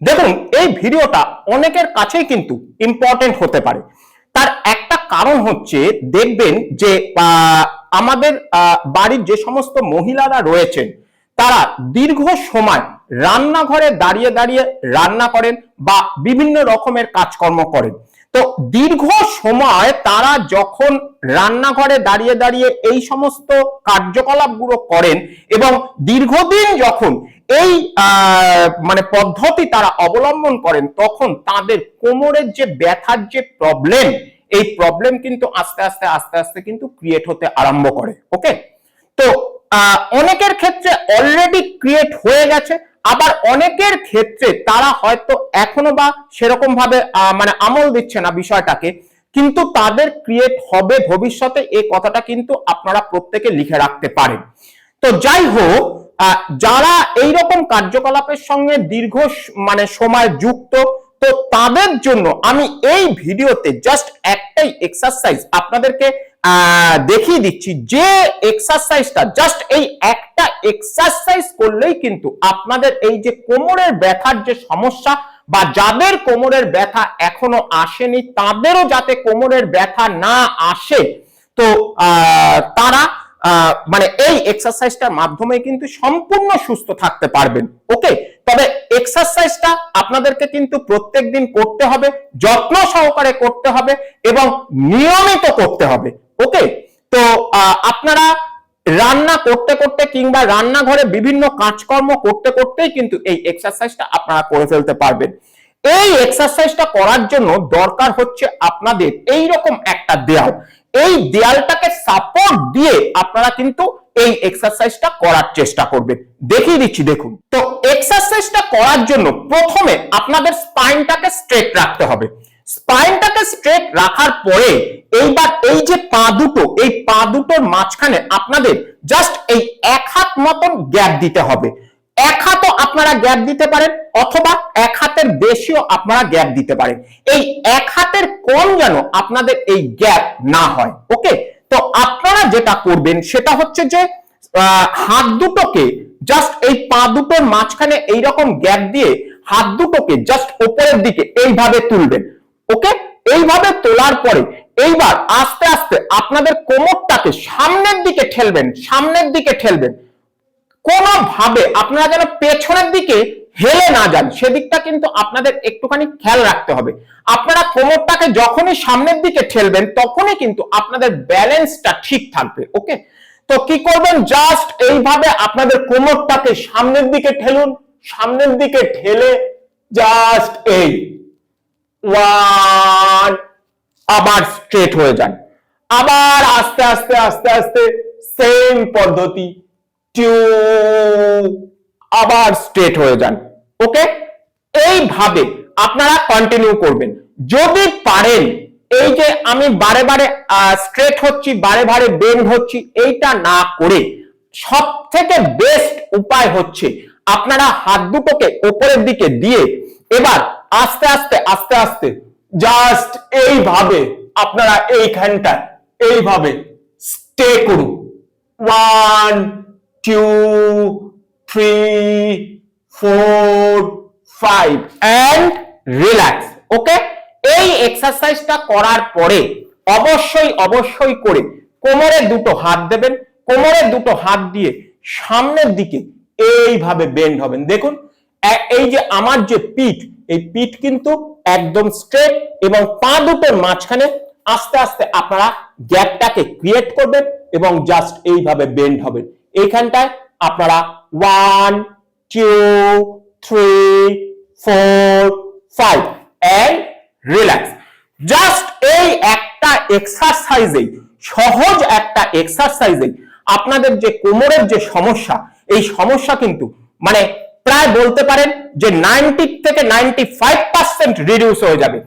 দেখুন, এই ভিডিওটা অনেকের কাছেই কিন্তু ইম্পর্টেন্ট হতে পারে। তার একটা কারণ হচ্ছে দেখবেন যে আমাদের বাড়ির যে সমস্ত মহিলারা রয়েছেন, তারা দীর্ঘ সময় রান্নাঘরে দাঁড়িয়ে দাঁড়িয়ে রান্না করেন বা বিভিন্ন রকমের কাজকর্ম করেন। তো দীর্ঘ সময় তারা যখন রান্নাঘরে দাঁড়িয়ে দাঁড়িয়ে এই সমস্ত কার্যকলাপগুলো করেন এবং দীর্ঘদিন যখন এই মানে পদ্ধতি তারা অবলম্বন করেন, তখন তাদের কোমরের যে ব্যথার যে প্রবলেম এই প্রবলেম কিন্তু আস্তে আস্তে আস্তে আস্তে কিন্তু ক্রিয়েট হতে আরম্ভ করে ওকে তো অনেকের ক্ষেত্রে অলরেডি ক্রিয়েট হয়ে গেছে, আবার অনেকের ক্ষেত্রে তারা হয়তো এখনও বা সেরকম ভাবে মানে আমল দিচ্ছে না বিষয়টাকে, কিন্তু তাদের ক্রিয়েট হবে ভবিষ্যতে, এই কথাটা কিন্তু আপনারা প্রত্যেকে লিখে রাখতে পারেন। তো যাই হোক যারা এই রকম কার্যকলাপের সঙ্গে দীর্ঘ মানে সময় যুক্ত, তো তাদের জন্য আমি এই ভিডিওতে জাস্ট একটাই এক্সারসাইজ আপনাদেরকে দেখিয়ে দিচ্ছি। যে এক্সারসাইজটা জাস্ট এই একটা এক্সারসাইজ করলেই কিন্তু আপনাদের এই যে কোমরের ব্যথার যে সমস্যা বা যাদের কোমরের ব্যথা এখনও আসেনি, তাদেরও যাতে কোমরের ব্যথা না আসে, তো তারা মানে এই এক্সারসাইজটার মাধ্যমে কিন্তু সম্পূর্ণ সুস্থ থাকতে পারবেন। ওকে তবে এক্সারসাইজটা আপনাদেরকে কিন্তু প্রত্যেকদিন করতে হবে, যত্ন সহকারে করতে হবে এবং নিয়মিত করতে হবে। ওকে তো আপনারা রান্না করতে করতে কিংবা রান্নাঘরে বিভিন্ন কাজকর্ম করতে করতেই কিন্তু এই এক্সারসাইজটা আপনারা করে ফেলতে পারবেন। এই এক্সারসাইজটা করার জন্য দরকার হচ্ছে আপনাদের এই রকম একটা দেয়াল। এই দেয়ালটাকে সাপোর্ট দিয়ে আপনারা কিন্তু এই এক্সারসাইজটা করার চেষ্টা করবেন। দেখিয়ে দিচ্ছি, দেখুন। তো এক্সারসাইজটা করার জন্য প্রথমে আপনাদের স্পাইনটাকে স্ট্রেট রাখতে হবে। স্পাইনটাকে স্ট্রেট রাখার পরে এইবার এই যে পা দুটো, এই পা দুটোর মাঝখানে আপনাদের জাস্ট এই এক হাত মতন গ্যাপ দিতে হবে। এক হাতও আপনারা গ্যাপ দিতে পারেন অথবা এক হাতের বেশিও আপনারা গ্যাপ দিতে পারেন। এই এক হাতের কম যেন আপনাদের এই গ্যাপ না হয়, ওকে? তো আপনারা যেটা করবেন সেটা হচ্ছে যে হাত দুটোকে জাস্ট এই পা দুটোর মাঝখানে এইরকম গ্যাপ দিয়ে হাত দুটোকে জাস্ট উপরের দিকে এইভাবে তুলবেন, ওকে? এইভাবে তোলার পরে এইবার আস্তে আস্তে আপনাদের কোমরটাকে সামনের দিকে ঠেলবেন, সামনের দিকে ঠেলবেন। কোনোভাবে আপনারা যেন পেছনের দিকে হেলে না যান, সেদিকটা কিন্তু আপনাদের একটুখানি খেয়াল রাখতে হবে। আপনারা কোমরটাকে যখনই সামনের দিকে ঠেলবেন, তখনই কিন্তু আপনাদের ব্যালেন্সটা ঠিক থাকবে ওকে তো কি করবেন? জাস্ট এইভাবে আপনাদের কোমরটাকে সামনের দিকে ঠেলুন, সামনের দিকে ঠেলে জাস্ট এই। ওয়ান আবার স্ট্রেট হয়ে যান। আবার আস্তে আস্তে আস্তে আস্তে সেম পদ্ধতি। টু আবার স্ট্রেট হয়ে যান ওকে এইভাবে আপনারা কন্টিনিউ করবেন। যদি পারেন, এই যে আমি বারে বারে স্ট্রেট হচ্ছি, বারে বারে বেন্ড হচ্ছি, এইটা না করে সব থেকে বেস্ট উপায় হচ্ছে আপনারা হাত দুটোকে উপরের দিকে দিয়ে এবার আস্তে আস্তে আস্তে আস্তে জাস্ট এইভাবে আপনারা এইখানটা এইভাবে স্টে করুন। One two three four five and relax okay এই এক্সারসাইজটা করার পরে অবশ্যই অবশ্যই করে কোমরে দুটো হাত দেবেন, কোমরে দুটো হাত দিয়ে সামনের দিকে এইভাবে বেন্ড হবেন। দেখুন এই যে আমার যে পিঠ, এই পিঠ কিন্তু একদম স্ট্রেট এবং পা দুটোর মাঝখানে আস্তে আস্তে আপনারা গ্যাপটাকে ক্রিয়েট করবেন এবং জাস্ট এইভাবে বেন্ড হবেন। এইখানটায় আপনারা one two three four five and relax just এই একটা এক্সারসাইজেই সহজ একটা এক্সারসাইজেই আপনাদের যে কোমরের যে সমস্যা, এই সমস্যা কিন্তু মানে প্রায় বলতে পারেন যে নাইনটি থেকে নাইনটি ফাইভ পার্সেন্ট রিডিউস হয়ে যাবে।